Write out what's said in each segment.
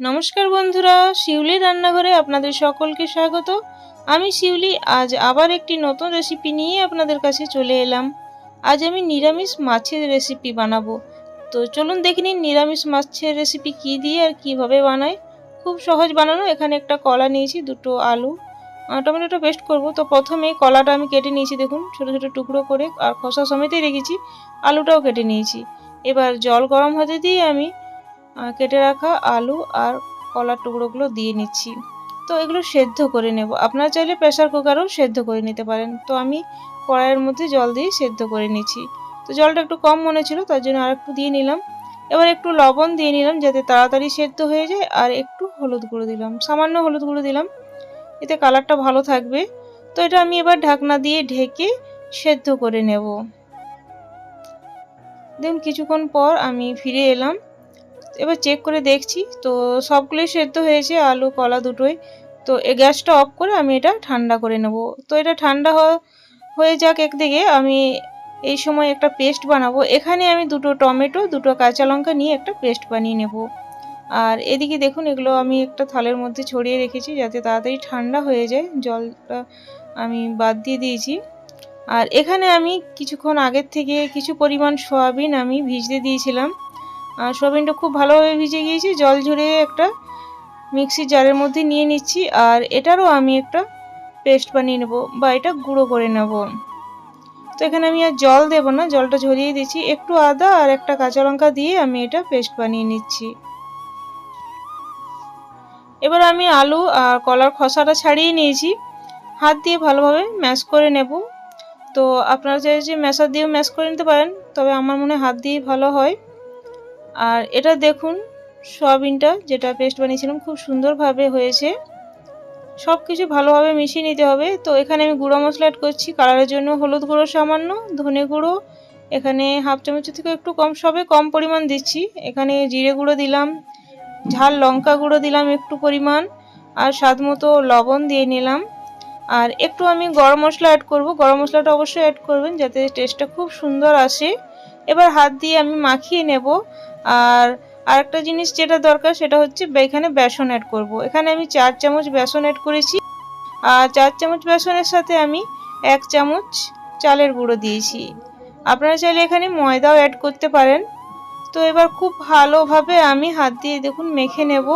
নমস্কার বন্ধুরা, শিউলি রান্নাঘরে আপনাদের সকলকে স্বাগত। আমি শিউলি, আজ আবার একটি নতুন রেসিপি নিয়ে আপনাদের কাছে চলে এলাম। আজ আমি নিরামিষ মাছের রেসিপি বানাবো। তো চলুন দেখে নিন নিরামিষ মাছের রেসিপি কি দিয়ে আর কীভাবে বানায়। খুব সহজ বানানো, এখানে একটা কলা নিয়েছি, দুটো আলু। টমেটোটা পেস্ট করব। তো প্রথমে কলাটা আমি কেটে নিয়েছি, দেখুন, ছোট ছোট টুকরো করে, আর খোসা সমেতই রেখেছি, আলুটাও কেটে নিয়েছি। এবার জল গরম হতে দিয়ে আমি কেটে রাখা আলু আর কলার টুকরোগুলো দিয়ে নিচ্ছি। তো এগুলো সেদ্ধ করে নেব। আপনারা চাইলে প্রেসার কুকারও সেদ্ধ করে নিতে পারেন। তো আমি কড়াইয়ের মধ্যে জল দিয়ে সেদ্ধ করে নিচ্ছি। তো জলটা একটু কম মনে ছিল, তার জন্য আর একটু দিয়ে নিলাম। এবার একটু লবণ দিয়ে নিলাম যাতে তাড়াতাড়ি সেদ্ধ হয়ে যায়, আর একটু হলুদ গুঁড়ো দিলাম। সামান্য হলুদ গুঁড়ো দিলাম। এতে কালারটা ভালো থাকবে। তো এটা আমি এবার ঢাকনা দিয়ে ঢেকে সেদ্ধ করে নেব। দেখুন কিছুক্ষণ পর আমি ফিরে এলাম। এবার চেক করে দেখছি। তো সবগুলোই সেদ্ধ হয়েছে, আলু, কলা দুটোই। তো এই গ্যাসটা অফ করে আমি এটা ঠান্ডা করে নেব। তো এটা ঠান্ডা হয়ে যাক একদিকে। আমি এই সময় একটা পেস্ট বানাবো। এখানে আমি দুটো টমেটো, দুটো কাঁচা লঙ্কা নিয়ে একটা পেস্ট বানিয়ে নেব। আর এদিকে দেখুন, এগুলো আমি একটা থালের মধ্যে ছড়িয়ে রেখেছি যাতে তাড়াতাড়ি ঠান্ডা হয়ে যায়। জলটা আমি বাদ দিয়ে দিয়েছি। আর এখানে আমি কিছুক্ষণ আগের থেকে কিছু পরিমাণ সয়াবিন আমি ভিজতে দিয়েছিলাম। আর সয়াবিনটা খুব ভালোভাবে ভিজে গিয়েছে। জল ঝরিয়ে একটা মিক্সির জারের মধ্যে নিয়ে নিচ্ছি। আর এটারও আমি একটা পেস্ট বানিয়ে নেব বা এটা গুঁড়ো করে নেব। তো এখানে আমি আর জল দেব না, জলটা ঝরিয়ে দিচ্ছি। একটু আদা আর একটা কাঁচা লঙ্কা দিয়ে আমি এটা পেস্ট বানিয়ে নিচ্ছি। এবার আমি আলু আর কলার খোসাটা ছাড়িয়ে নিয়েছি। হাত দিয়ে ভালোভাবে ম্যাশ করে নেব। তো আপনারা চাইছে ম্যাশার দিয়েও ম্যাশ করে নিতে পারেন, তবে আমার মনে হাত দিয়েই ভালো হয়। আর এটা দেখুন, সয়াবিনটা যেটা পেস্ট বানিয়েছিলাম খুব সুন্দরভাবে হয়েছে। সব কিছু ভালোভাবে মিশিয়ে নিতে হবে। তো এখানে আমি গুঁড়ো মশলা অ্যাড করছি, কালারের জন্য হলুদ গুঁড়ো সামান্য, ধনে গুঁড়ো, এখানে হাফ চামচের থেকে একটু কম, সবে কম পরিমাণ দিচ্ছি। এখানে জিরে গুঁড়ো দিলাম, ঝাল লঙ্কা গুঁড়ো দিলাম একটু পরিমাণ, আর স্বাদ মতো লবণ দিয়ে নিলাম। আর একটু আমি গরম মশলা অ্যাড করব। গরম মশলাটা অবশ্যই অ্যাড করবেন যাতে টেস্টটা খুব সুন্দর আসে। এবার হাত দিয়ে আমি মাখিয়ে নেব। আর আরেকটা জিনিস যেটা দরকার সেটা হচ্ছে এখানে বেসন অ্যাড করব। এখানে আমি চার চামচ বেসন অ্যাড করেছি। আর চার চামচ বেসনের সাথে আমি এক চামচ চালের গুঁড়ো দিয়েছি। আপনারা চাইলে এখানে ময়দাও অ্যাড করতে পারেন। তো এবার খুব ভালোভাবে আমি হাত দিয়ে দেখুন মেখে নেব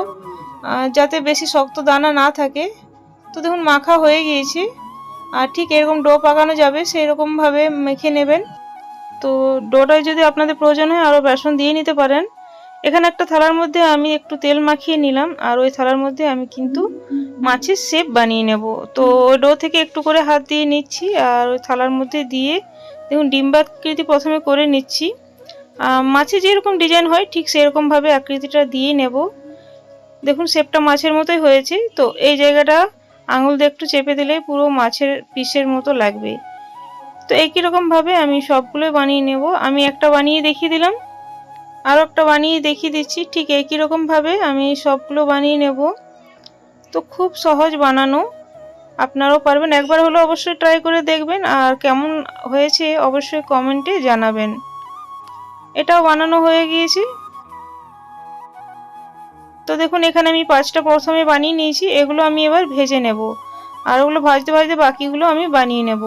যাতে বেশি শক্ত দানা না থাকে। তো দেখুন মাখা হয়ে গিয়েছে। আর ঠিক এরকম ডো পাকানো যাবে সেই রকমভাবে মেখে নেবেন। তো ডোটায় যদি আপনাদের প্রয়োজন হয় আরও বেসন দিয়ে নিতে পারেন। এখানে একটা থালার মধ্যে আমি একটু তেল মাখিয়ে নিলাম, আর ওই থালার মধ্যে আমি কিন্তু মাছের শেপ বানিয়ে নেব। তো ওই ডো থেকে একটু করে হাত দিয়ে নিচ্ছি, আর ওই থালার মধ্যে দিয়ে দেখুন ডিম্বাকৃতি প্রথমে করে নিচ্ছি। মাছে যেরকম ডিজাইন হয় ঠিক সেরকমভাবে আকৃতিটা দিয়ে নেব। দেখুন শেপটা মাছের মতোই হয়েছে, তো এই জায়গাটা আঙুল দিয়ে একটু চেপে দিলে পুরো মাছের পিসের মতো লাগবে। তো একই রকমভাবে আমি সবগুলো বানিয়ে নেব। আমি একটা বানিয়ে দেখিয়ে দিলাম। আরও একটা বানিয়ে দেখিয়ে দিচ্ছি। ঠিক একই রকমভাবে আমি সবগুলো বানিয়ে নেব। তো খুব সহজ বানানো। আপনারাও পারবেন। একবার হলো অবশ্যই ট্রাই করে দেখবেন। আর কেমন হয়েছে অবশ্যই কমেন্টে জানাবেন। এটাও বানানো হয়ে গিয়েছে। তো দেখুন, এখানে আমি পাঁচটা প্রথমে বানিয়ে নিয়েছি। এগুলো আমি এবার ভেজে নেব। আর ওগুলো ভাজতে ভাজতে বাকিগুলো আমি বানিয়ে নেব।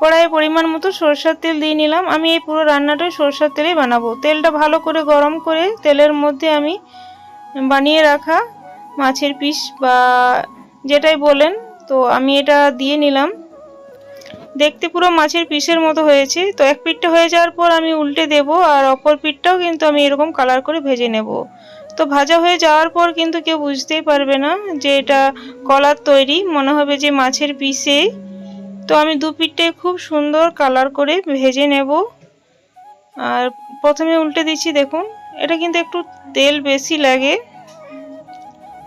কড়াইয়ে পরিমাণ মতো সরষের তেল দিয়ে নিলাম। আমি এই পুরো রান্নাটা সরষের তেলেই বানাবো। তেলটা ভালো করে গরম করে তেলের মধ্যে আমি বানিয়ে রাখা মাছের পিস বা যেটাই বলেন, তো আমি এটা দিয়ে নিলাম। দেখতে পুরো মাছের পিসের মতো হয়েছে। তো এক পিঠটা হয়ে যাওয়ার পর আমি উল্টে দেব আর অপর পিঠটাও কিন্তু আমি এরকম কালার করে ভেজে নেব। তো ভাজা হয়ে যাওয়ার পর কিন্তু কেউ বুঝতেই পারবে না যে এটা কলার তৈরি। মনে হবে যে মাছের পিসে তো আমি দু পিঠটাই খুব সুন্দর কালার করে ভেজে নেব। আর প্রথমে উল্টে দিচ্ছি, দেখুন, এটা কিন্তু একটু তেল বেশি লাগে।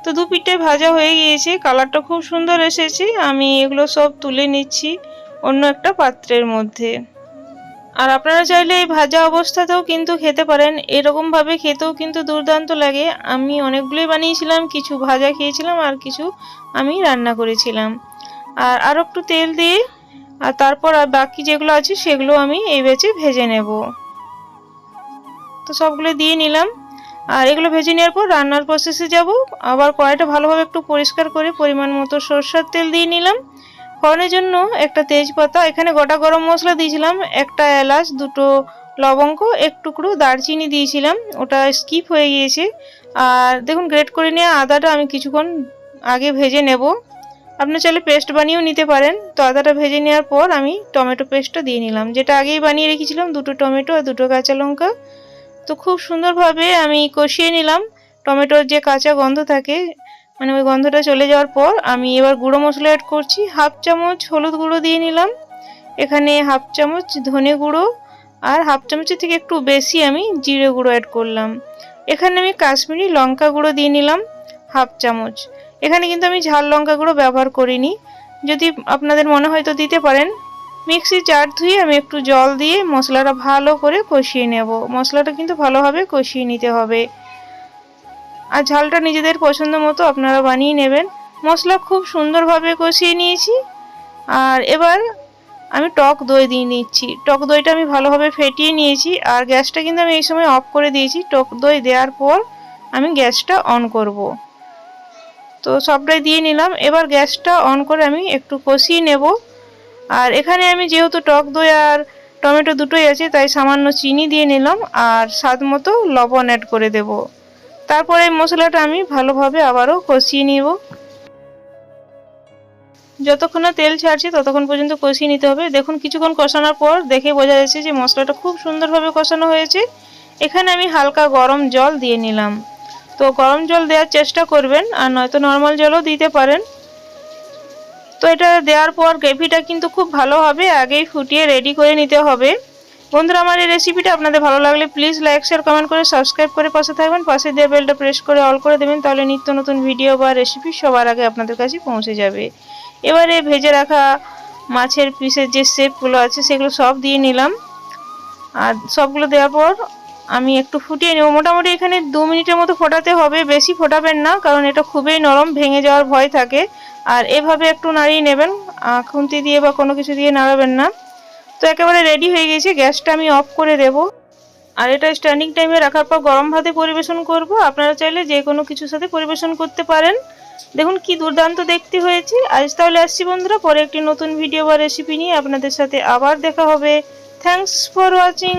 তো দু পিঠটাই ভাজা হয়ে গিয়েছে কালারটা খুব সুন্দর এসেছে। আমি এগুলো সব তুলে নিচ্ছি অন্য একটা পাত্রের মধ্যে। আর আপনারা চাইলে এই ভাজা অবস্থাতেও কিন্তু খেতে পারেন, এরকমভাবে খেতেও কিন্তু দুর্দান্ত লাগে। আমি অনেকগুলোই বানিয়েছিলাম, কিছু ভাজা খেয়েছিলাম আর কিছু আমি রান্না করেছিলাম। আর আরও একটু তেল দিয়ে, আর তারপর আর বাকি যেগুলো আছে সেগুলো আমি এই বেচে ভেজে নেব। তো সবগুলো দিয়ে নিলাম। আর এগুলো ভেজে নেওয়ার পর রান্নার প্রসেসে যাব। আবার কড়াইটা ভালোভাবে একটু পরিষ্কার করে পরিমাণ মতো সরষের তেল দিয়ে নিলাম। ফোড়নের জন্য একটা তেজপাতা, এখানে গোটা গরম মশলা দিয়েছিলাম, একটা এলাচ, দুটো লবঙ্গ, এক টুকরো দারচিনি দিয়েছিলাম, ওটা স্কিপ হয়ে গিয়েছে। আর দেখুন গ্রেট করে নিয়ে আদাটা আমি কিছুক্ষণ আগে ভেজে নেব। আপনি চাইলে পেস্ট বানিয়েও নিতে পারেন। তো আদাটা ভেজে নেওয়ার পর আমি টমেটো পেস্টটা দিয়ে নিলাম। যেটা আগেই বানিয়ে রেখেছিলাম, দুটো টমেটো আর দুটো কাঁচা লঙ্কা। তো খুব সুন্দরভাবে আমি কষিয়ে নিলাম। টমেটোর যে কাঁচা গন্ধ থাকে মানে ওই গন্ধটা চলে যাওয়ার পর আমি এবার গুঁড়ো মশলা অ্যাড করছি। হাফ চামচ হলুদ গুঁড়ো দিয়ে নিলাম। এখানে হাফ চামচ ধনে গুঁড়ো আর হাফ চামচের থেকে একটু বেশি আমি জিরে গুঁড়ো অ্যাড করলাম। এখানে আমি কাশ্মীরি লঙ্কা গুঁড়ো দিয়ে নিলাম, হাফ চামচ। এখানে কিন্তু আমি ঝাল লঙ্কা গুঁড়ো ব্যবহার করিনি। যদি আপনাদের মনে হয় তো দিতে পারেন। মিক্সি জার ধুয়ে আমি একটু জল দিয়ে মশলাটা ভালো করে কষিয়ে নেব। মশলাটা কিন্তু ভালোভাবে কষিয়ে নিতে হবে। আর ঝালটা নিজেদের পছন্দ মতো আপনারা বানিয়ে নেবেন। মশলা খুব সুন্দরভাবে কষিয়ে নিয়েছি। আর এবার আমি টক দই দিয়ে নিচ্ছি। টক দইটা আমি ভালোভাবে ফেটিয়ে নিয়েছি। আর গ্যাসটা কিন্তু আমি এই সময় অফ করে দিয়েছি। টক দই দেওয়ার পর আমি গ্যাসটা অন করব। তো সবটাই দিয়ে নিলাম। এবার গ্যাসটা অন করে আমি একটু কষিয়ে নেব। আর এখানে আমি যেহেতু টক দই আর টমেটো দুটোই আছে, তাই সামান্য চিনি দিয়ে নিলাম আর স্বাদ মতো লবণ অ্যাড করে দেব। তারপরে মশলাটা আমি ভালোভাবে আবারও কষিয়ে নিব। যতক্ষণ না তেল ছাড়ছে ততক্ষণ পর্যন্ত কষিয়ে নিতে হবে। দেখুন, কিছুক্ষণ কষানোর পর দেখে বোঝা যাচ্ছে যে মশলাটা খুব সুন্দরভাবে কষানো হয়েছে। এখানে আমি হালকা গরম জল দিয়ে নিলাম। তো গরম জল দেওয়ার চেষ্টা করবেন আর নয়তো নর্মাল জলও দিতে পারেন। তো এটা দেওয়ার পর গ্রেভিটা কিন্তু খুব ভালো হবে, আগেই ফুটিয়ে রেডি করে নিতে হবে। বন্ধুরা, আমার এই রেসিপিটা আপনাদের ভালো লাগলে প্লিজ লাইক শেয়ার কমেন্ট করে সাবস্ক্রাইব করে পাশে থাকবেন। পাশে দিয়ে বেলটা প্রেস করে অল করে দেবেন, তাহলে নিত্য নতুন ভিডিও বা রেসিপি সবার আগে আপনাদের কাছে পৌঁছে যাবে। এবারে ভেজে রাখা মাছের পিসের যে শেপগুলো আছে, সেগুলো সব দিয়ে নিলাম। আর সবগুলো দেওয়ার পর আমি একটু ফুটিয়ে নেব। মোটামুটি এখানে দু মিনিটের মতো ফোটাতে হবে, বেশি ফোটাবেন না, কারণ এটা খুবই নরম, ভেঙে যাওয়ার ভয় থাকে। আর এভাবে একটু নাড়িয়ে নেবেন খুন্তি দিয়ে বা কোনো কিছু দিয়ে নাড়াবেন না। তো একেবারে রেডি হয়ে গেছে, গ্যাসটা আমি অফ করে দেব। আর এটা স্ট্যান্ডিং টাইমে রাখার পর গরম ভাতে পরিবেশন করব। আপনারা চাইলে যে কোনো কিছুর সাথে পরিবেশন করতে পারেন। দেখুন কি দুর্দান্ত দেখতে হয়েছে। আজ তাহলে আসছি বন্ধুরা, পরে একটি নতুন ভিডিও বা রেসিপি নিয়ে আপনাদের সাথে আবার দেখা হবে। Thanks for watching